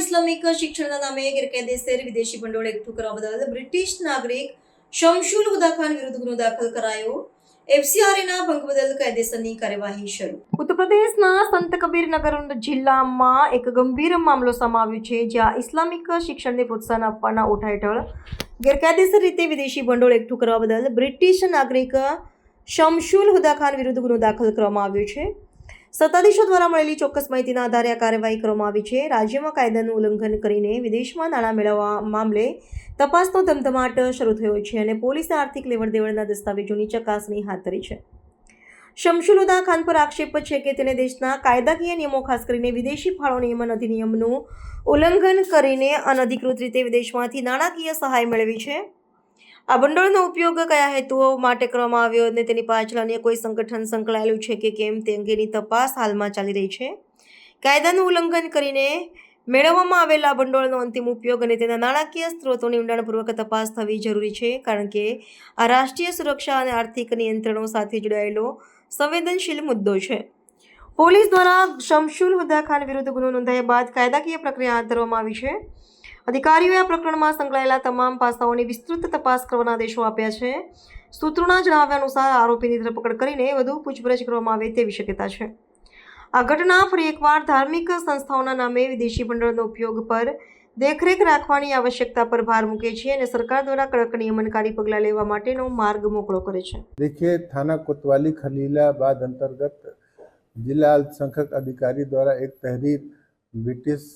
Islamic શિક્ષણના નામે ગેરકાયદેસર વિદેશી ભંડોળ એકઠું કરવા બદલ બ્રિટિશ નાગરિક શમશુલ હુદા ખાન વિરુદ્ધ ગુનો દાખલ કરાયો એફસીઆરએના ભંગ બદલ કાયદેસરની કાર્યવાહી શરૂ ઉત્તર પ્રદેશના સંત કબીરનગર જિલ્લામાં એક ગંભીર મામલો સમાવ્યો છે જ્યાં ઇસ્લામિક શિક્ષણને પ્રોત્સાહન આપવાના ઓઠા હેઠળ ગેરકાયદેસર રીતે વિદેશી ભંડોળ એકઠું કરવા બદલ બ્રિટિશ નાગરિક શમશુલ હુદા ખાન વિરુદ્ધ ગુનો દાખલ કરવામાં આવ્યો છે સત્તાધીશો દ્વારા મળેલી ચોક્કસ માહિતીના આધારે આ કાર્યવાહી કરવામાં આવી છે. રાજ્યમાં કાયદાનું ઉલ્લંઘન કરીને વિદેશમાં નાણાં મેળવવા મામલે તપાસનો ધમધમાટ શરૂ થયો છે અને પોલીસે આર્થિક લેવડ દેવડના દસ્તાવેજોની ચકાસણી હાથ ધરી છે. શમશુલુદા ખાન પર આક્ષેપ છે કે તેને દેશના કાયદાકીય નિયમો ખાસ કરીને વિદેશી ફાળો નિયમન અધિનિયમનું ઉલ્લંઘન કરીને અનધિકૃત રીતે વિદેશમાંથી નાણાકીય સહાય મેળવી છે. આ ભંડોળનો ઉપયોગ કયા હેતુઓ માટે કરવામાં આવ્યો અને તેની પાછળ અન્ય કોઈ સંગઠન સંકળાયેલું છે કે કેમ તે અંગેની તપાસ હાલમાં ચાલી રહી છે? કાયદાનું ઉલ્લંઘન કરીને મેળવવામાં આવેલા ભંડોળનો અંતિમ ઉપયોગ અને તેના નાણાકીય સ્ત્રોતોની ઊંડાણપૂર્વક તપાસ થવી જરૂરી છે, કારણ કે આ રાષ્ટ્રીય સુરક્ષા અને આર્થિક નિયંત્રણો સાથે જોડાયેલો સંવેદનશીલ મુદ્દો છે. પોલીસ દ્વારા શમશુલ હુદા ખાન વિરુદ્ધ ગુનો નોંધાયા બાદ કાયદાકીય પ્રક્રિયા હાથ ધરવામાં આવી છે. અધિકારીઓએ આ પ્રકરણમાં સંકળાયેલા તમામ પાસાઓની વિસ્તૃત તપાસ કરવાના આદેશો આપ્યા છે. સૂત્રોના જણાવ્યા અનુસાર આરોપીની ધરપકડ કરીને વધુ પૂછપરછ કરવામાં આવે તેવી શક્યતા છે. આ ઘટના ફરી એકવાર ધાર્મિક સંસ્થાઓના નામે વિદેશી ભંડોળનો ઉપયોગ પર દેખરેખ રાખવાની આવશ્યકતા પર ભાર મૂકે છે અને સરકાર દ્વારા કડક નિયમનકારી પગલાં લેવા માટેનો માર્ગ મોકળો કરે છે. દેખીએ, થાના કોતવાલી ખલીલાબાદ અંતર્ગત જિલ્લા અલ્પસંખ્યક અધિકારી દ્વારા એક તહેરીર બ્રિટિશ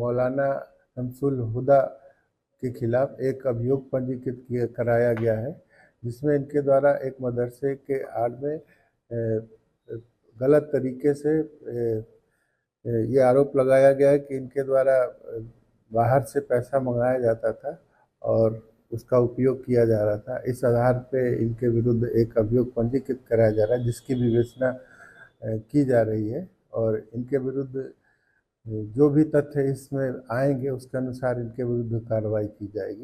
મૌલાના शमसुल हुदा के खिलाफ एक अभियोग पंजीकृत किया, कराया गया है, जिसमें इनके द्वारा एक मदरसे के आड़ में गलत तरीके से ये आरोप लगाया गया है कि इनके द्वारा बाहर से पैसा मंगाया जाता था और उसका उपयोग किया जा रहा था। इस आधार पे इनके विरुद्ध एक अभियोग पंजीकृत कराया जा रहा है, जिसकी विवेचना की जा रही है और इनके विरुद्ध जो भी तथ्य इसमें आएंगे उसके अनुसार इनके विरुद्ध कार्रवाई की जाएगी